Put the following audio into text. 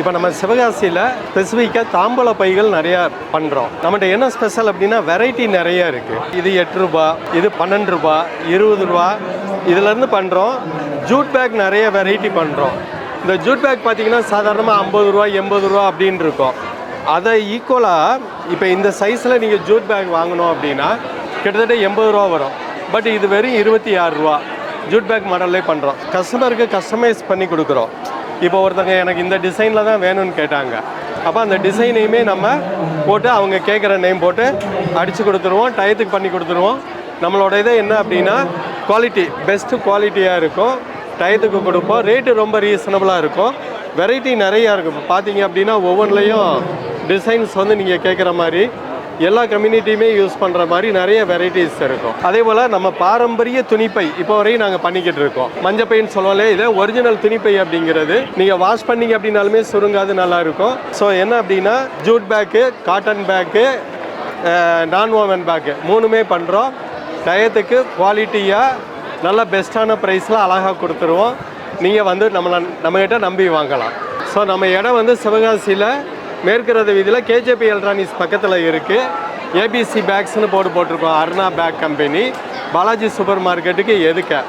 இப்போ நம்ம சிவகாசியில் ஸ்பெசிஃபிக்காக தாம்பூல பைகள் நிறையா பண்ணுறோம் நம்மகிட்ட என்ன ஸ்பெஷல் அப்படின்னா வெரைட்டி நிறைய இருக்குது இது எட்டு ரூபா இது பன்னெண்டு ரூபா இருபது ரூபா இதுலேருந்து பண்ணுறோம் ஜூட் பேக் நிறைய வெரைட்டி பண்ணுறோம் இந்த ஜூட் பேக் பார்த்திங்கன்னா சாதாரணமாக ஐம்பது ரூபா எண்பது ரூபா அப்படின்னு இருக்கும். அதை ஈக்குவலாக இப்போ இந்த சைஸில் நீங்கள் ஜூட் பேக் வாங்கணும் அப்படின்னா கிட்டத்தட்ட எண்பது ரூபா வரும். பட் இது வெறும் இருபத்தி ஆறு ரூபா. ஜூட் பேக் மாடல்லே பண்ணுறோம் கஸ்டமருக்கு கஸ்டமைஸ் பண்ணி கொடுக்குறோம். இப்போ ஒருத்தங்க எனக்கு இந்த டிசைனில் தான் வேணும்னு கேட்டாங்க. அப்போ அந்த டிசைனையுமே நம்ம போட்டு அவங்க கேட்குற நேம் போட்டு அடித்து கொடுத்துருவோம் டயத்துக்கு பண்ணி கொடுத்துருவோம். நம்மளோட இது என்ன அப்படின்னா குவாலிட்டி பெஸ்ட்டு குவாலிட்டியாக இருக்கும். டயத்துக்கு கொடுப்போம். ரேட்டு ரொம்ப ரீசனபுளாக இருக்கும். வெரைட்டி நிறையா இருக்கும். இப்போ பார்த்தீங்க அப்படின்னா ஒவ்வொன்றிலையும் டிசைன்ஸ் வந்து நீங்கள் கேட்குற மாதிரி எல்லா கம்யூனிட்டியுமே யூஸ் பண்ணுற மாதிரி நிறைய வெரைட்டிஸ் இருக்கும். அதே போல் நம்ம பாரம்பரிய துணிப்பை இப்போ வரையும் நாங்கள் பண்ணிக்கிட்டு இருக்கோம். மஞ்சப்பைன்னு சொல்லுவாங்களே இதே ஒரிஜினல் துணிப்பை அப்படிங்கிறது. நீங்கள் வாஷ் பண்ணீங்க அப்படின்னாலுமே சுருங்காது நல்லா இருக்கும். ஸோ என்ன அப்படின்னா ஜூட் பேக்கு காட்டன் பேக்கு நான் ஓவன் பேக்கு மூணுமே பண்ணுறோம் டயத்துக்கு குவாலிட்டியாக நல்ல பெஸ்ட்டான ப்ரைஸில் அழகாக கொடுத்துருவோம். நீங்கள் வந்து நம்மளை நம்மகிட்ட நம்பி வாங்கலாம். ஸோ நம்ம இடம் வந்து சிவகாசியில் மேற்கிறது வீதியில் கேஜேபி எலக்ட்ரானிக்ஸ் பக்கத்தில் இருக்குது ஏபிசி பேக்ஸ்னு போர்டு போட்டிருக்கோம். Aruna bag company. Balaji super மார்க்கெட்டுக்கு எதுக்க?